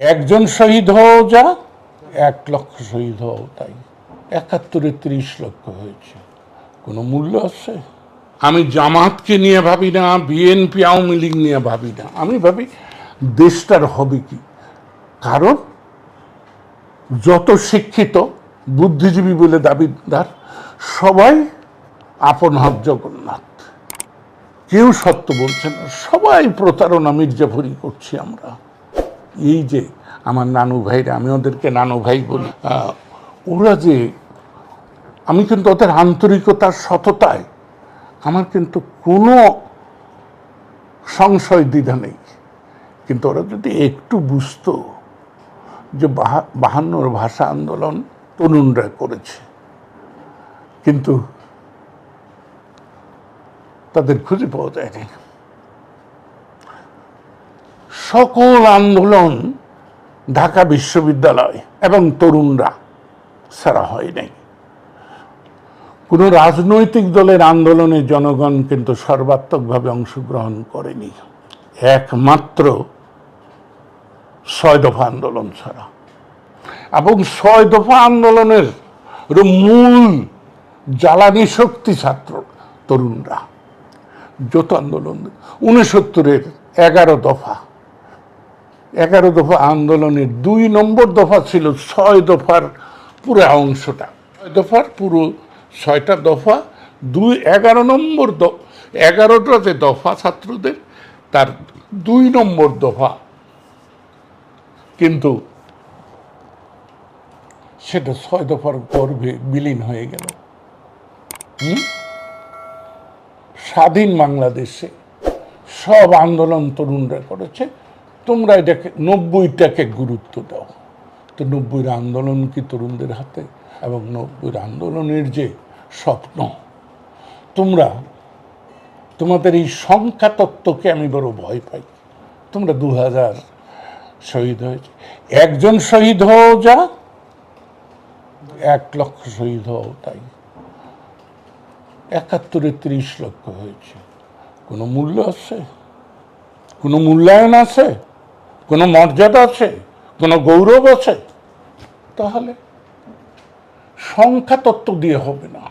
একজন শহীদ হও যা, এক লক্ষ শহীদ হও তাই। একাত্তরে ত্রিশ লক্ষ হয়েছে। কোনো মূল্য আছে? আমি জামাতকে নিয়ে ভাবি না, বিএনপি, আওয়ামী লীগ নিয়ে ভাবি না। আমি ভাবি দেশটার হবে কি? কারণ যত শিক্ষিত, বুদ্ধিজীবী বলে দাবিদার, সবাই আপন হাত জগন্নাথ। কেউ সত্য বলছে না। সবাই প্রতারণা মির্জাফরি করছি আমরা। এই যে আমার নানু ভাইরা, আমি ওদেরকে নানু ভাই বলি ওরা যে, আমি কিন্তু ওদের আন্তরিকতার সততায় আমার কিন্তু কোনো সংশয় দ্বিধা নেই। কিন্তু ওরা যদি একটু বুঝতো যে বাহা- বাহান্নর ভাষা আন্দোলন তরুণরা করেছে, কিন্তু তাদের খুঁজে পাওয়া যায়নি। সকল আন্দোলন ঢাকা বিশ্ববিদ্যালয় এবং তরুণরা ছাড়া হয় নাই। কোনো রাজনৈতিক দলের আন্দোলনে জনগণ কিন্তু সর্বাত্মকভাবে অংশগ্রহণ করেনি। একমাত্র ছয় দফা আন্দোলন ছাড়া। এবং ছয় দফা আন্দোলনের মূল জ্বালানি শক্তি ছাত্র তরুণরা। যত আন্দোলন, উনসত্তরের এগারো দফা। এগারো দফা আন্দোলনের দুই নম্বর দফা ছিল ছয় দফার পুরো অংশটা। ছয় দফার পুরো ছয়টা দফা, দুই এগারো নম্বর এগারোটা যে দফা ছাত্রদের, তার দুই নম্বর দফা। কিন্তু সেটা ছয় দফার গর্ভে বিলীন হয়ে গেল? স্বাধীন বাংলাদেশে সব আন্দোলন তরুণরা করেছে। তোমরা এটাকে নব্বইটাকে গুরুত্ব দাও। তো নব্বইয়ের আন্দোলন কি তরুণদের হাতে? এবং নব্বইয়ের আন্দোলনের যে স্বপ্ন, তোমরা, তোমাদের এই সংখ্যা তত্ত্বকে আমি বড় ভয় পাই। তোমরা দু হাজার শহীদ হয়েছে। একজন শহীদ হও যা, এক লক্ষ শহীদ হও তাই। একাত্তরে ত্রিশ লক্ষ হয়েছে। কোনো মূল্য আছে? কোনো মূল্যায়ন আছে? কোনো মর্যাদা আছে? কোনো গৌরব আছে? তাহলে সংখ্যা তত্ত্ব দিয়ে হবে না।